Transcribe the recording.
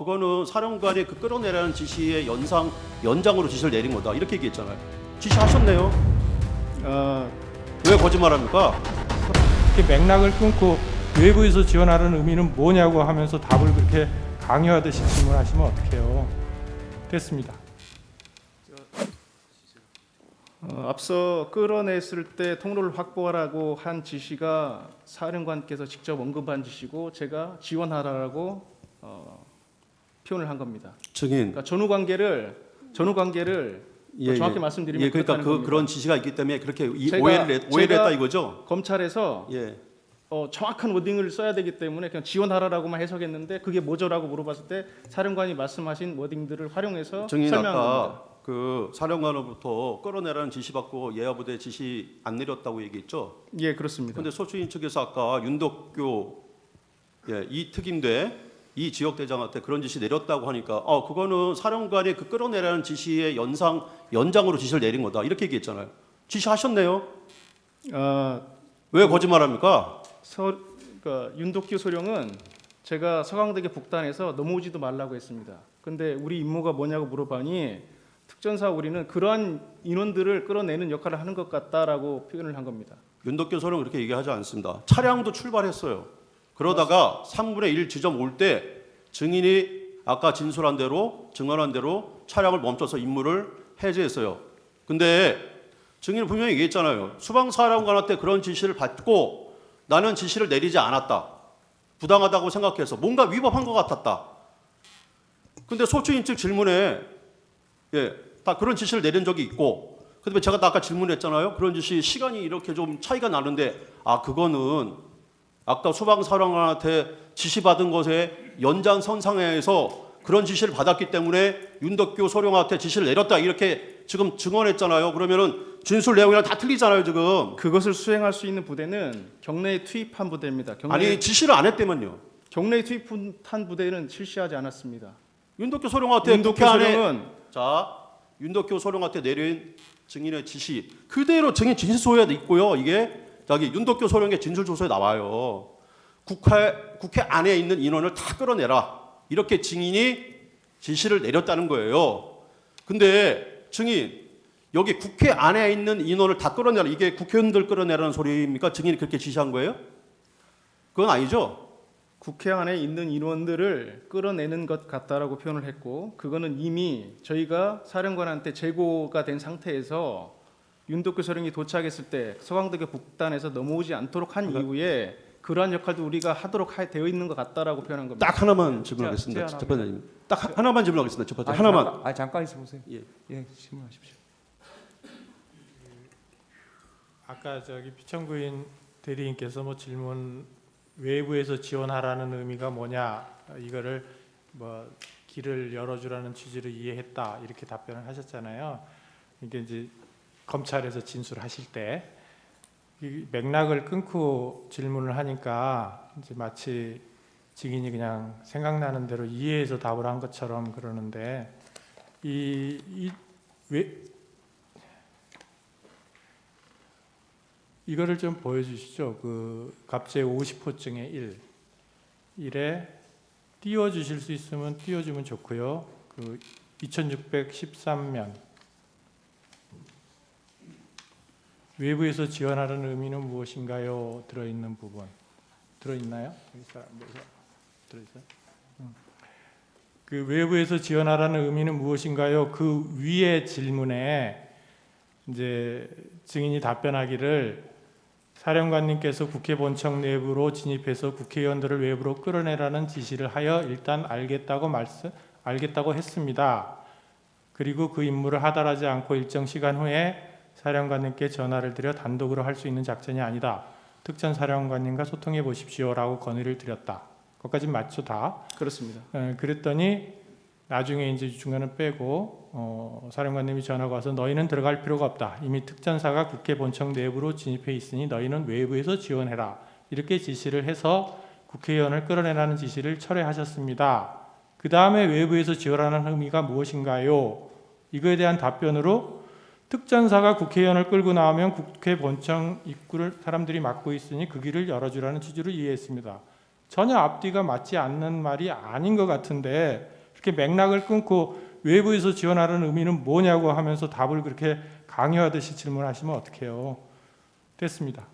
그거는 사령관이 그 끌어내라는 지시의 연상 연장으로 지시를 내린 거다 이렇게 얘기했잖아요. 지시하셨네요. 어, 왜 거짓말합니까? 이렇게 맥락을 끊고 외부에서 지원하라는 의미는 뭐냐고 하면서 답을 그렇게 강요하듯이 질문하시면 어떡해요. 됐습니다. 어, 앞서 끌어냈을 때 통로를 확보하라고 한 지시가 사령관께서 직접 언급한 지시고 제가 지원하라고 어, 표현을 한 겁니다. 증인. 그러니까 전후 관계를 전후 관계를 더 정확히 말씀드리면 예, 그러니까 그. 그런 지시가 있기 때문에 그렇게 이 제가- 오해를 했- 오해를 했다 이거죠. 검찰에서 예. 어, 정확한 워딩을 써야 되기 때문에 그냥 지원하라라고만 해석했는데 그게 뭐죠라고 물어봤을 때 사령관이 말씀하신 워딩들을 활용해서 설명한 겁니다. 그 사령관으로부터 끌어내라는 지시 받고 예하부대 지시 안 내렸다고 얘기했죠. 예, 그렇습니다. 근데 소추인 측에서 아까 윤덕교 예, 이 특임대 이 지역 대장한테 그런 지시 내렸다고 하니까 어 그거는 사령관이 그 끌어내라는 지시의 연상 연장으로 지시를 내린 거다 이렇게 얘기했잖아요. 지시하셨네요. 어, 왜 거짓말합니까? 서, 그러니까 윤덕규 소령은 제가 서강대교 북단에서 넘어오지도 말라고 했습니다. 근데 우리 임무가 뭐냐고 물어봐니 특전사 우리는 그러한 인원들을 끌어내는 역할을 하는 것 같다라고 표현을 한 겁니다. 윤덕교 소령 그렇게 얘기하지 않습니다. 차량도 출발했어요. 그러다가 3분의 1 지점 올 때 증인이 아까 진술한 대로 증언한 대로 차량을 멈춰서 임무를 해제했어요. 근데 증인은 분명히 얘기했잖아요. 수방사령관한테 그런 지시를 받고 나는 지시를 내리지 않았다. 부당하다고 생각해서 뭔가 위법한 것 같았다. 근데 소추인 측 질문에 예, 다 그런 지시를 내린 적이 있고 근데 제가 아까 질문했잖아요. 그런 지시 시간이 이렇게 좀 차이가 나는데 아 그거는 아까 소방사령관한테 지시받은 것에 연장선상에서 그런 지시를 받았기 때문에 윤덕교 소령한테 지시를 내렸다 이렇게 지금 증언했잖아요. 그러면은 진술 내용이랑 다 틀리잖아요 지금. 그것을 수행할 수 있는 부대는 경내에 투입한 부대입니다. 경내 아니 지시를 안 했다면요. 경내에 투입한 부대는 실시하지 않았습니다. 윤덕교 소령한테 윤덕규 국회 안에 소령은 자 윤덕교 소령한테 내린 증인의 지시 그대로 증인 진술서에 있고요. 이게 저기 윤덕교 소령의 진술 조서에 나와요. 국회 국회 안에 있는 인원을 다 끌어내라 이렇게 증인이 지시를 내렸다는 거예요. 근데 증인 여기 국회 안에 있는 인원을 다 끌어내라 이게 국회의원들 끌어내라는 소리입니까? 증인이 그렇게 지시한 거예요? 그건 아니죠. 국회 안에 있는 인원들을 끌어내는 것 같다라고 표현을 했고 그거는 이미 저희가 사령관한테 재고가 된 상태에서 윤덕규 소령이 도착했을 때 서강대교 북단에서 넘어오지 않도록 한 이후에 그러한 역할도 우리가 하도록 하- 되어 있는 것 같다라고 표현한 겁니다. 딱 하나만 질문하겠습니다. 제안- 재판장님. 딱 하- 하나만 질문하겠습니다. 재판장. 아니, 하나만. 잠깐, 아니 잠깐 있어 보세요. 예. 예, 질문하십시오. 아까 저기 피청구인 대리인께서 뭐 질문 외부에서 지원하라는 의미가 뭐냐 이거를 뭐 길을 열어주라는 취지로 이해했다 이렇게 답변을 하셨잖아요. 이게 이제 검찰에서 진술하실 때이 맥락을 끊고 질문을 하니까 이제 마치 증인이 그냥 생각나는 대로 이해해서 답을 한 것처럼 그러는데 이 이 왜 이거를 좀 보여주시죠. 그 갑제 50호증의 1 1에 띄워 주실 수 있으면 띄워 주면 좋고요. 그 2613면 외부에서 지원하는 의미는 무엇인가요? 들어 있는 부분 들어 있나요? 들어 있어요? 그 외부에서 지원하라는 의미는 무엇인가요? 그 위의 질문에 이제 증인이 답변하기를 사령관님께서 국회 본청 내부로 진입해서 국회의원들을 외부로 끌어내라는 지시를 하여 일단 알겠다고 말씀 알겠다고 했습니다. 그리고 그 임무를 하달하지 않고 일정 시간 후에 사령관님께 전화를 드려 단독으로 할 수 있는 작전이 아니다. 특전 사령관님과 소통해 보십시오라고 건의를 드렸다. 거기까지 맞죠 다? 그렇습니다. 에, 그랬더니 나중에 이제 중간을 빼고 어, 사령관님이 전화가 와서 너희는 들어갈 필요가 없다. 이미 특전사가 국회 본청 내부로 진입해 있으니 너희는 외부에서 지원해라. 이렇게 지시를 해서 국회의원을 끌어내라는 지시를 철회하셨습니다. 그 다음에 외부에서 지원하는 의미가 무엇인가요? 이거에 대한 답변으로 특전사가 국회의원을 끌고 나오면 국회 본청 입구를 사람들이 막고 있으니 그 길을 열어주라는 취지로 이해했습니다. 전혀 앞뒤가 맞지 않는 말이 아닌 것 같은데 이렇게 맥락을 끊고 외부에서 지원하라는 의미는 뭐냐고 하면서 답을 그렇게 강요하듯이 질문하시면 어떡해요. 됐습니다.